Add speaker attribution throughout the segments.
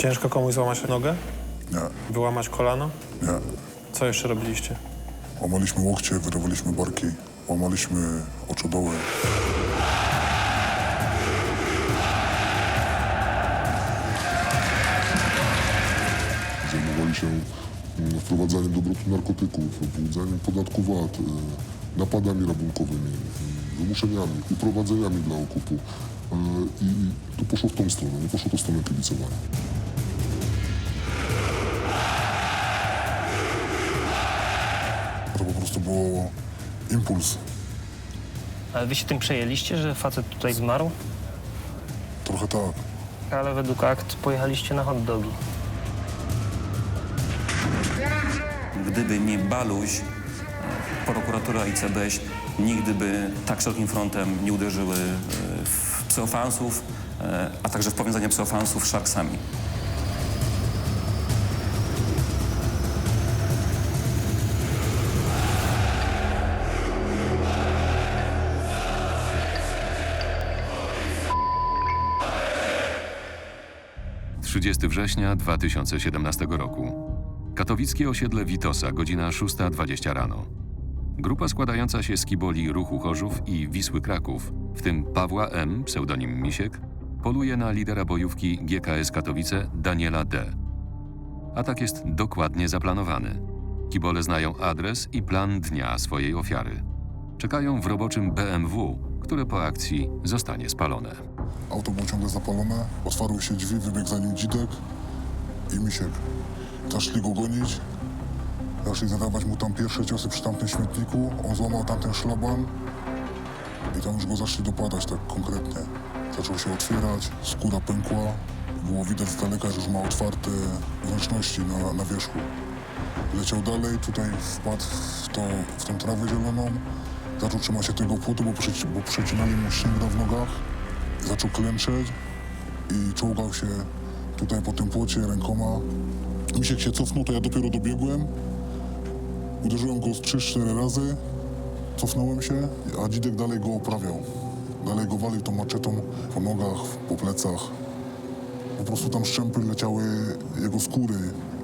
Speaker 1: Ciężko komuś złamać nogę?
Speaker 2: Nie,
Speaker 1: Wyłamać kolano?
Speaker 2: nie.
Speaker 1: Co jeszcze robiliście?
Speaker 2: Łamaliśmy łokcie, wyrywaliśmy barki, łamaliśmy oczodoły.
Speaker 3: Zajmowali się mm, wprowadzaniem do obrotu narkotyków, wyłudzaniem podatku VAT, y, napadami rabunkowymi, y, wymuszeniami, uprowadzeniami dla okupu. Y, I i to poszło w tą stronę, nie poszło to w stronę kibicowania.
Speaker 2: Było impuls.
Speaker 4: Ale wy się tym przejęliście, że facet tutaj zmarł?
Speaker 2: Trochę tak.
Speaker 4: Ale według akt pojechaliście na hot dogi.
Speaker 5: Gdyby nie Baluś, prokuratura i CBŚ nigdy by tak szerokim frontem nie uderzyły e, w psychofansów, e, a także w powiązania psychofansów z Sharksami.
Speaker 6: – 30 września 2017 roku. Katowickie osiedle Witosa, godzina 6.20 rano. Grupa składająca się z kiboli Ruchu Chorzów i Wisły Kraków, w tym Pawła M., pseudonim Misiek, poluje na lidera bojówki GKS Katowice Daniela D. Atak jest dokładnie zaplanowany. Kibole znają adres i plan dnia swojej ofiary. Czekają w roboczym BMW, które po akcji zostanie spalone.
Speaker 2: Auto było ciągle zapalone, otwarły się drzwi, wybiegł za nim dzidek i misiek. Zaszli go gonić, zaszli zadawać mu tam pierwsze ciosy przy tamtym śmietniku, on złamał tamten szlaban. I tam już go zaszli dopadać tak konkretnie. Zaczął się otwierać, skóra pękła, było widać z daleka, że już ma otwarte wnętrzności na, na wierzchu. Leciał dalej, tutaj wpadł w, to, w tą trawę zieloną, zaczął trzymać się tego płotu, bo, przeci, bo przecinali mu szyngra w nogach zaczął klęczeć i czołgał się tutaj po tym płocie rękoma. Misiek się cofnął, to ja dopiero dobiegłem. Uderzyłem go z 3-4 razy, cofnąłem się, a dzidek dalej go oprawiał. Dalej go walił tą maczetą po nogach, po plecach. Po prostu tam szczępy leciały jego skóry,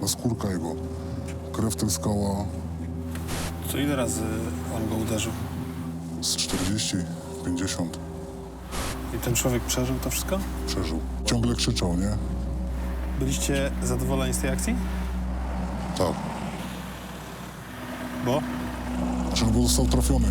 Speaker 2: na skórka jego. Krew tryskała
Speaker 1: Co ile razy on go uderzył?
Speaker 2: z 40, 50.
Speaker 1: I ten człowiek przeżył to wszystko?
Speaker 2: Przeżył. Ciągle krzyczał, nie?
Speaker 1: Byliście zadowoleni z tej akcji?
Speaker 2: Tak.
Speaker 1: Bo?
Speaker 2: Znaczy, bo został trafiony.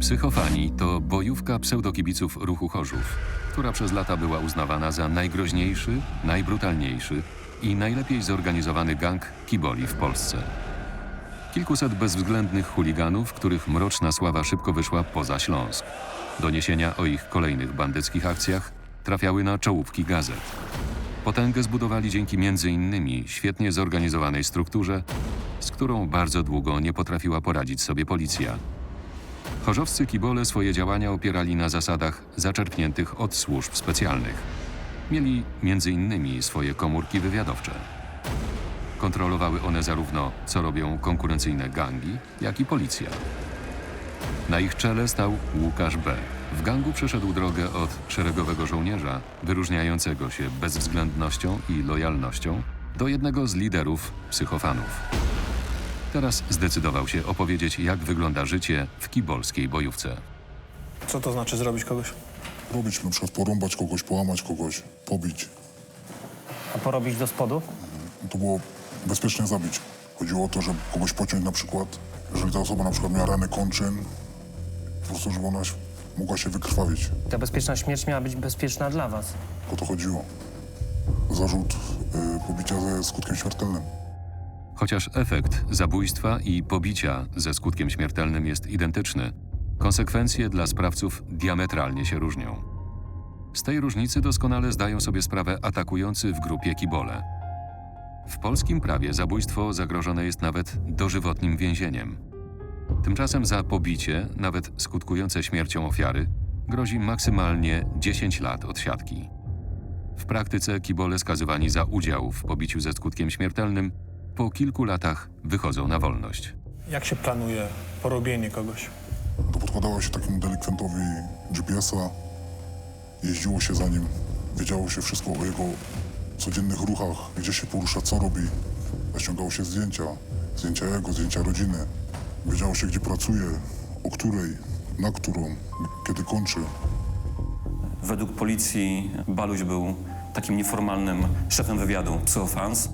Speaker 6: Psychofani to bojówka pseudokibiców ruchu Chorzów, która przez lata była uznawana za najgroźniejszy, najbrutalniejszy i najlepiej zorganizowany gang kiboli w Polsce. Kilkuset bezwzględnych chuliganów, których mroczna sława szybko wyszła poza Śląsk. Doniesienia o ich kolejnych bandyckich akcjach trafiały na czołówki gazet. Potęgę zbudowali dzięki między innymi świetnie zorganizowanej strukturze, z którą bardzo długo nie potrafiła poradzić sobie policja. Chorzowscy kibole swoje działania opierali na zasadach zaczerpniętych od służb specjalnych. Mieli między innymi swoje komórki wywiadowcze. Kontrolowały one zarówno, co robią konkurencyjne gangi, jak i policja. Na ich czele stał Łukasz B. W gangu przeszedł drogę od szeregowego żołnierza, wyróżniającego się bezwzględnością i lojalnością, do jednego z liderów psychofanów. Teraz zdecydował się opowiedzieć, jak wygląda życie w kibolskiej bojówce.
Speaker 1: Co to znaczy zrobić kogoś?
Speaker 2: Robić na przykład porąbać kogoś, połamać kogoś, pobić.
Speaker 4: A porobić do spodu?
Speaker 2: To było bezpiecznie zabić. Chodziło o to, żeby kogoś pociąć na przykład, jeżeli ta osoba na przykład miała rany kończyn, po prostu żeby ona się- mogła się wykrwawić.
Speaker 4: Ta bezpieczna śmierć miała być bezpieczna dla was.
Speaker 2: O to chodziło. Zarzut y, pobicia ze skutkiem śmiertelnym.
Speaker 6: Chociaż efekt zabójstwa i pobicia ze skutkiem śmiertelnym jest identyczny, konsekwencje dla sprawców diametralnie się różnią. Z tej różnicy doskonale zdają sobie sprawę atakujący w grupie kibole. W polskim prawie zabójstwo zagrożone jest nawet dożywotnim więzieniem. Tymczasem za pobicie, nawet skutkujące śmiercią ofiary, grozi maksymalnie 10 lat odsiadki. W praktyce kibole skazywani za udział w pobiciu ze skutkiem śmiertelnym po kilku latach wychodzą na wolność.
Speaker 1: Jak się planuje porobienie kogoś?
Speaker 2: To podkładało się takiemu delikwentowi GPS-a, jeździło się za nim, Wiedziało się wszystko o jego codziennych ruchach, gdzie się porusza, co robi. Ściągało się zdjęcia, zdjęcia jego, zdjęcia rodziny. Wiedziało się, gdzie pracuje, o której, na którą, kiedy kończy.
Speaker 5: Według policji Baluś był takim nieformalnym szefem wywiadu Psychofans.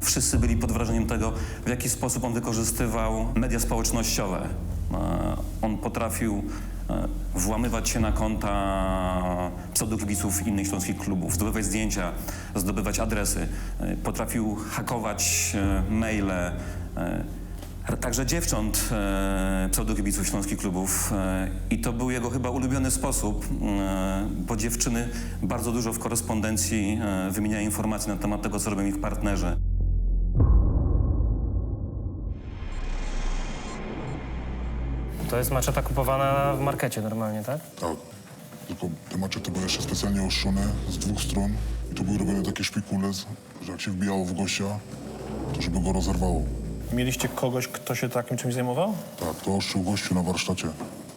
Speaker 5: Wszyscy byli pod wrażeniem tego, w jaki sposób on wykorzystywał media społecznościowe. E, On potrafił e, włamywać się na konta pseudokibiców innych śląskich klubów, zdobywać zdjęcia, zdobywać adresy. E, Potrafił hakować maile, Także dziewcząt pseudokibiców śląskich klubów i to był jego chyba ulubiony sposób, bo dziewczyny bardzo dużo w korespondencji wymieniają informacje na temat tego, co robią ich partnerzy.
Speaker 4: To jest maczeta kupowana w markecie normalnie, tak?
Speaker 2: Tak. Tylko te maczety były jeszcze specjalnie oszczone z dwóch stron i to były robione takie szpikule, że jak się wbijało w gościa, to żeby go rozerwało.
Speaker 1: Mieliście kogoś, kto się takim czymś zajmował?
Speaker 2: Tak, to ostrzył gościu na warsztacie.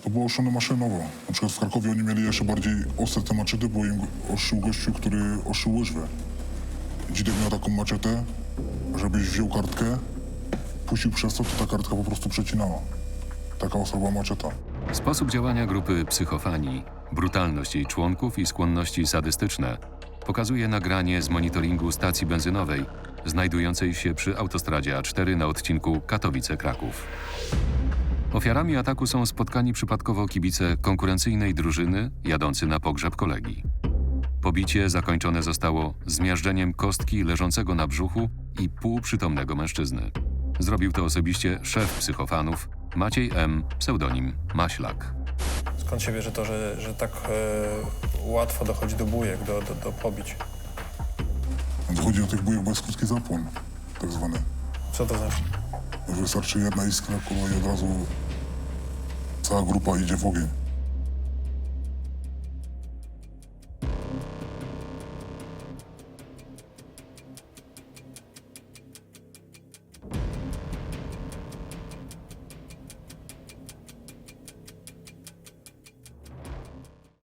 Speaker 2: To było oszczone maszynowo. Na przykład w Krakowie oni mieli jeszcze bardziej ostre te maczety, bo im ostrzył gościu, który ostrzył łyżwę. Dzidek miał taką maczetę, żebyś wziął kartkę, puścił przez to, to ta kartka po prostu przecinała.
Speaker 6: Sposób działania grupy psychofanii, brutalność jej członków i skłonności sadystyczne pokazuje nagranie z monitoringu stacji benzynowej znajdującej się przy autostradzie A4 na odcinku Katowice-Kraków. Ofiarami ataku są spotkani przypadkowo kibice konkurencyjnej drużyny jadący na pogrzeb kolegi. Pobicie zakończone zostało zmiażdżeniem kostki leżącego na brzuchu i półprzytomnego mężczyzny. Zrobił to osobiście szef psychofanów Maciej M., pseudonim Maślak.
Speaker 1: Skąd się bierze to, że, że tak e, łatwo dochodzi do bujek, do, do, do pobić?
Speaker 2: Więc chodzi o tych bujek bez krótki zapłon, tak zwany.
Speaker 1: Co to znaczy?
Speaker 2: Wystarczy jedna iskra, kurwa, i od razu cała grupa idzie w ogień.